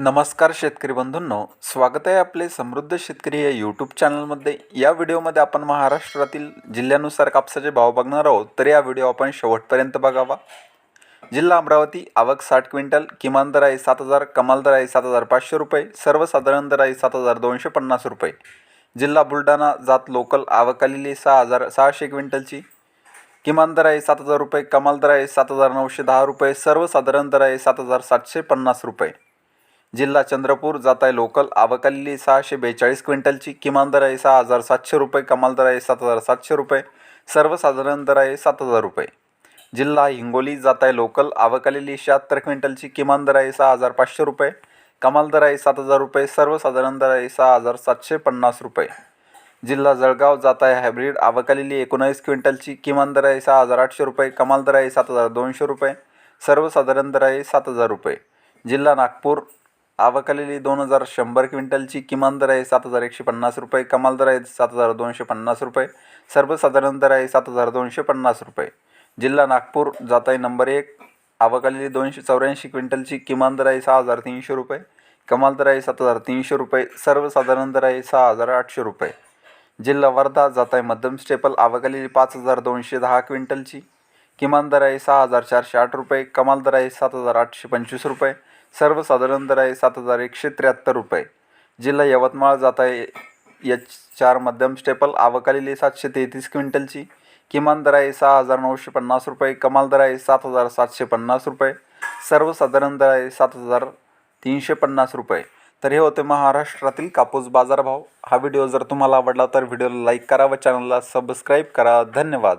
नमस्कार शेतकरी बंधूंनो स्वागत आहे आपले समृद्ध शेतकरी या यूट्यूब चॅनलमध्ये या व्हिडिओमध्ये आपण महाराष्ट्रातील जिल्ह्यानुसार कापसाचे भाव बघणार आहोत तर या व्हिडिओ आपण शेवटपर्यंत बघावा. जिल्हा अमरावती आवक साठ क्विंटल किमान दर आहे सात हजार कमाल दर आहे सात हजार पाचशे रुपये सर्वसाधारण दर आहे सात हजार दोनशे पन्नास रुपये. जिल्हा बुलढाणा जात लोकल आवक आलेली आहे सहा हजार सहाशे क्विंटलची. किमान दर आहे सात हजार रुपये कमाल दर आहे सात हजार नऊशे दहा रुपये सर्वसाधारण दर आहे सात हजार सातशे पन्नास रुपये. जिल्हा चंद्रपूर जात आहे लोकल. आवक आलेली सहाशे बेचाळीस क्विंटलची किमान दर आहे सहा हज़ार सातशे रुपये, कमाल दर आहे सात हज़ार सातशे रुपये, सर्वसाधारण दर आहे सात हज़ार रुपये. जिल्हा हिंगोली जात आहे लोकल. आवक आलेली शहात्तर क्विंटलची किमान दर आहे सहा हज़ार पाचशे रुपये, कमाल दर आहे सात हज़ार रुपये, सर्वसाधारण दर आहे सहा हज़ार सातशे पन्नास रुपये. जिल्हा जळगाव जात आहे हायब्रीड. आवक आलेली एकोणावीस क्विंटलची किमान दर आहे सहा हज़ार आठशे रुपये, कमाल दर आहे सात हज़ार दोनशे रुपये, सर्वसाधारण दर आहे सात हज़ार रुपये. जिल्हा नागपूर. आवकलेली दोन हजार शंभर क्विंटलची. किमान दर आहे सात हजार एकशे पन्नास रुपये. कमाल दर आहे सात हजार दोनशे पन्नास रुपये. सर्वसाधारण दर आहे सात हजार दोनशे पन्नास रुपये. जिल्हा नागपूर जात आहे नंबर एक. आवकलेली दोनशे चौऱ्याऐंशी क्विंटलची. किमान दर आहे सहा हजार तीनशे रुपये. कमाल दर आहे सात हजार तीनशे रुपये. सर्वसाधारण दर आहे सहा हजार आठशे रुपये. जिल्हा वर्धा जात आहे मध्यम स्टेपल. आवकलेली पाच हजार दोनशे दहा क्विंटलची. किमान दर आहे सहा हजार चारशे आठ रुपये. कमाल दर आहे सात हजार आठशे पंचवीस रुपये. सर्वसाधारण दर आहे सात हजार एकशे त्र्याहत्तर रुपये. जिल्हा यवतमाळ जात आहे. एच चार मध्यम स्टेपल आवक आलेली सातशे तेहतीस क्विंटलची. किमान दर आहे सहा हजार नऊशे पन्नास रुपये. कमाल दर आहे सात हजार सातशे पन्नास रुपये. सर्वसाधारण दर आहे सात हजार तीनशे पन्नास रुपये. तर हे होते महाराष्ट्रातील कापूस बाजारभाव. हा व्हिडिओ जर तुम्हाला आवडला तर व्हिडिओला लाईक करा व चॅनलला सबस्क्राईब करा. धन्यवाद.